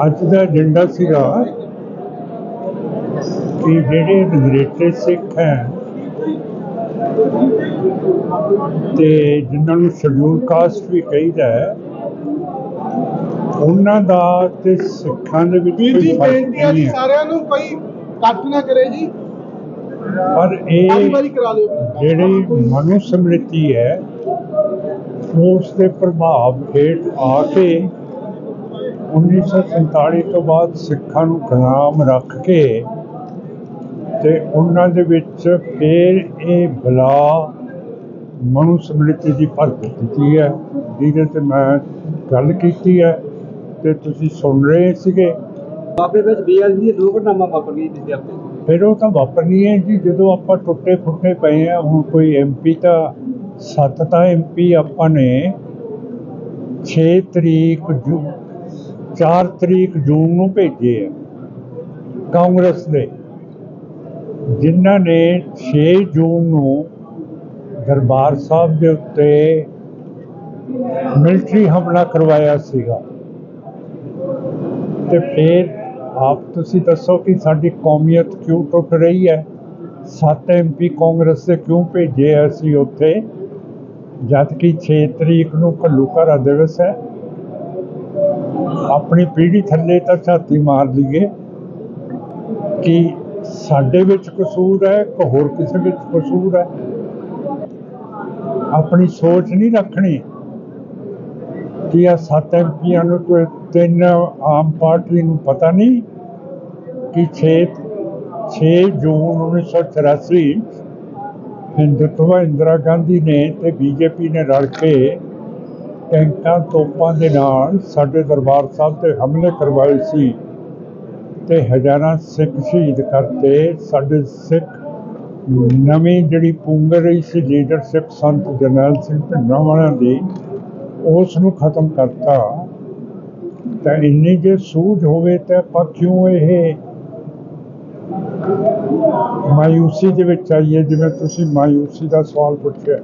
ਅੱਜ ਦਾ ਏਜੰਡਾ ਸੀਗਾ ਕਿ ਜਿਹੜੇ ਨਿਗਰੇਟੇ ਸਿੱਖ ਹੈ ਤੇ ਜਿਨ੍ਹਾਂ ਨੂੰ ਸ਼ਡਿਊਲ ਕਾਸਟ ਵੀ ਕਹੀਦਾ ਹੈ ਉਹਨਾਂ ਦਾ ਤੇ ਸਿੱਖਾਂ ਦੇ ਵਿੱਚ ਵੀਰ ਕੋਈ ਜੀ ਫ਼ਰਕ ਬੇਨਤੀ ਹੈ ਨਹੀਂ ਜੀ ਹੈ। ਸਾਰਿਆਂ ਨੂੰ ਕੋਈ ਕੱਟ ਨਾ ਕਰੇ ਜੀ। ਪਰ ਇਹ ਵਾਰੀ ਕਰਾ ਲਿਓ। ਜਿਹੜੀ ਮਨੁ ਸਮ੍ਰਿਤੀ ਹੈ ਉਸ ਦੇ ਪ੍ਰਭਾਵ ਹੇਠ ਆ ਕੇ 1947 ਤੋਂ ਬਾਅਦ ਸਿੱਖਾਂ ਨੂੰ ਗੁਲਾਮ ਰੱਖ ਕੇ ਤੇ ਉਹਨਾਂ ਦੇ ਵਿੱਚ ਫਿਰ ਇਹ ਬਲਾ ਮਨੁ ਸਮ੍ਰਿਤੀ ਦੀ ਭਰਤੀ ਕੀਤੀ ਹੈ। ਜਿਹਦੇ ਤੇ ਮੈਂ ਗੱਲ ਕੀਤੀ ਹੈ ਤੇ ਤੁਸੀਂ ਸੁਣ ਰਹੇ ਸੀਗੇ। ਬਾਬੇ ਵਿੱਚ ਬੇਅਦਬੀ ਦੀ ਦੁਰਘਟਨਾ ਵਾਪਰ ਗਈ ਜਿਸ ਆਪੇ। ਫਿਰ ਉਹ ਤਾਂ ਵਾਪਰਨੀ ਹੈ ਜੀ। ਜਦੋਂ ਆਪਾਂ ਟੁੱਟੇ ਫੁੱਟੇ ਪਏ ਆ ਹੁਣ ਕੋਈ ਐਮਪੀ ਤਾਂ ਸੱਤ ਤਾਂ ਐਮਪੀ ਆਪਾਂ ਨੇ। 6 ਤਰੀਕ 4 ਤਰੀਕ ਜੂਨ ਨੂੰ ਭੇਜੇ ਆ ਕਾਂਗਰਸ ਦੇ ਜਿਨ੍ਹਾਂ ਨੇ 6 ਜੂਨ ਨੂੰ ਦਰਬਾਰ ਸਾਹਿਬ ਦੇ ਉੱਤੇ ਮਿਲਟਰੀ ਹਮਲਾ ਕਰਵਾਇਆ ਸੀਗਾ। ਤੇ ਫਿਰ ਆਪ ਤੁਸੀਂ ਦੱਸੋ ਕਿ ਸਾਡੀ ਕੌਮੀਅਤ ਕਿਉਂ ਟੁੱਟ ਰਹੀ ਹੈ? ਸੱਤ ਐਮਪੀ ਕਾਂਗਰਸ ਦੇ ਕਿਉਂ ਭੇਜੇ ਆ ਅਸੀਂ ਉੱਥੇ? ਜਦ ਕਿ 6 ਤਰੀਕ ਨੂੰ ਘੱਲੂਘਾਰਾ ਦਿਵਸ ਹੈ। ਆਪਣੀ ਪੀੜ੍ਹੀ ਥੱਲੇ ਤਾਂ ਝਾਤੀ ਮਾਰ ਲਈਏ ਕਿ ਸਾਡੇ ਵਿੱਚ ਕਸੂਰ ਹੈ ਕਿ ਹੋਰ ਕਿਸੇ ਵਿੱਚ ਕਸੂਰ ਹੈ। ਆਪਣੀ ਸੋਚ ਨਹੀਂ ਰੱਖਣੀ ਕਿ ਆ ਸੱਤ ਐਮਪੀਆਂ ਨੂੰ ਕੋਈ ਤਿੰਨ ਆਮ ਪਾਰਟੀ ਨੂੰ ਪਤਾ ਨਹੀਂ ਕਿ 6 6 ਜੂਨ 1984 ਹਿੰਦੁਤਵਾ ਇੰਦਰਾ ਗਾਂਧੀ ਨੇ ਤੇ ਬੀਜੇਪੀ ਨੇ ਰਲ ਕੇ ਟੈਂਕਾਂ ਤੋਪਾਂ ਦੇ ਨਾਲ ਸਾਡੇ ਦਰਬਾਰ ਸਾਹਿਬ ਤੇ ਹਮਲੇ ਕਰਵਾਏ ਸੀ ਤੇ ਹਜ਼ਾਰਾਂ ਸਿੱਖ ਸ਼ਹੀਦ ਕਰਤੇ। ਸਾਡੇ ਸਿੱਖ ਨਵੀਂ ਜਿਹੜੀ ਪੁੰਗਰ ਰਹੀ ਸੀ ਲੀਡਰਸ਼ਿਪ ਸੰਤ ਜਰਨੈਲ ਸਿੰਘ ਢਿੰਡਰਾਂ ਵਾਲਿਆਂ ਦੀ, ਉਸ ਨੂੰ ਖਤਮ ਕਰਤਾ। ਤਾਂ ਇੰਨੀ ਜੇ ਸੂਝ ਹੋਵੇ ਤਾਂ ਆਪਾਂ ਕਿਉਂ ਇਹ ਮਾਯੂਸੀ ਦੇ ਵਿੱਚ ਆਈਏ? ਜਿਵੇਂ ਤੁਸੀਂ ਮਾਯੂਸੀ ਦਾ ਸਵਾਲ ਪੁੱਛਿਆ।